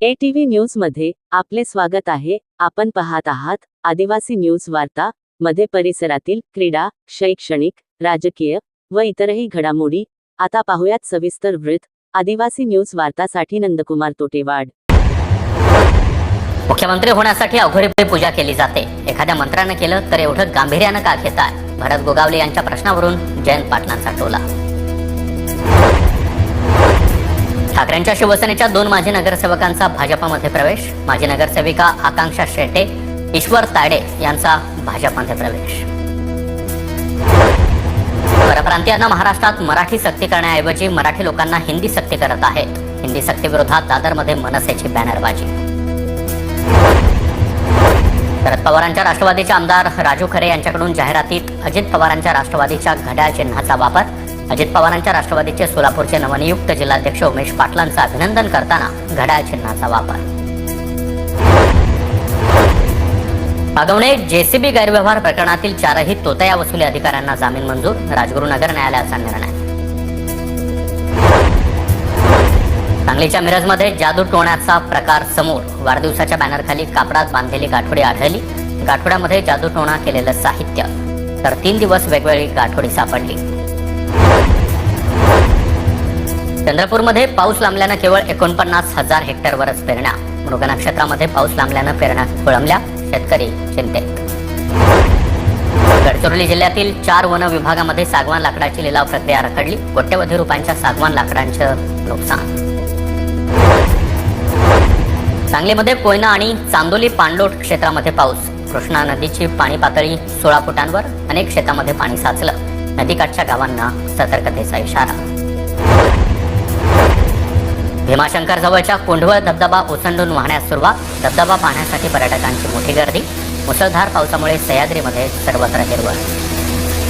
ATV न्यूजमध्ये आपले स्वागत आहे. आपण पाहत आहात आदिवासी न्यूज वार्ता मध्ये परिसरातील क्रीडा शैक्षणिक राजकीय व इतरही घडामोडी. आता पाहूयात सविस्तर वृत्त. आदिवासी न्यूज वार्तासाठी नंदकुमार तोटेवाड. मुख्यमंत्री होण्यासाठी अघोरी पूजा केली जाते. एखाद्या मंत्र्यानं केलं तर एवढं गांभीर्यानं का घेताय? भरत गोगावले यांच्या प्रश्नावरून जयंत पाटलांचा टोला. ठाकरेंच्या शिवसेनेच्या दोन माजी नगरसेवकांचा भाजपामध्ये प्रवेश. माजी नगरसेविका आकांक्षा शेटे ईश्वर तायडे यांचा भाजपमध्ये प्रवेश. परप्रांतीयांना महाराष्ट्रात मराठी सक्ती करण्याऐवजी मराठी लोकांना हिंदी सक्ती करत आहेत. हिंदी सक्तीविरोधात दादरमध्ये मनसेची बॅनरबाजी. शरद पवारांच्या राष्ट्रवादीचे आमदार राजू खरे यांच्याकडून जाहिरातीत अजित पवारांच्या राष्ट्रवादीच्या घड्याळ चिन्हाचा वापर. अजित पवारांच्या राष्ट्रवादीचे सोलापूरचे नवनियुक्त जिल्हाध्यक्ष उमेश पाटलांचं अभिनंदन करताना घड्याळ चिन्हाचा वापर. आगवणे जेसीबी गैरव्यवहार प्रकरणातील चारही तोतया वसुली अधिकाऱ्यांना जामीन मंजूर राजगुरुनगर न्यायालयाचा निर्णय. सांगलीच्या मिरजमध्ये जादू टोण्याचा प्रकार समोर वाढदिवसाच्या बॅनरखाली कापडात बांधलेली गाठोडी आढळली. गाठोड्यामध्ये जादू टोणा केलेलं साहित्य. तर तीन दिवस वेगवेगळी गाठोडी सापडली. चंद्रपूरमध्ये पाऊस लांबल्यानं केवळ एकोणपन्नास हजार हेक्टरवरच पेरण्या मृग नक्षत्रामध्ये पाऊस लांबल्यानं पेरण्या खोळंबल्या शेतकरी चिंतेत. गडचिरोली जिल्ह्यातील चार वन विभागामध्ये सागवान लाकडाची लिलाव प्रक्रिया रखडली. कोट्यवधी रुपयांच्या सागवान लाकडांचं नुकसान. सांगलीमध्ये कोयना आणि चांदोली पाणलोट क्षेत्रामध्ये पाऊस. कृष्णा नदीची पाणी पातळी सोळा फुटांवर अनेक शेतामध्ये पाणी साचलं. नदीकाठच्या गावांना सतर्कतेचा इशारा. भीमाशंकर जवळच्या कोंढवळ धबधबा ओसंडून वाहण्यास सुरुवात. धबधबा पाहण्यासाठी पर्यटकांची मोठी गर्दी. मुसळधार पावसामुळे सह्याद्रीमध्ये सर्वत्र हिरवळ.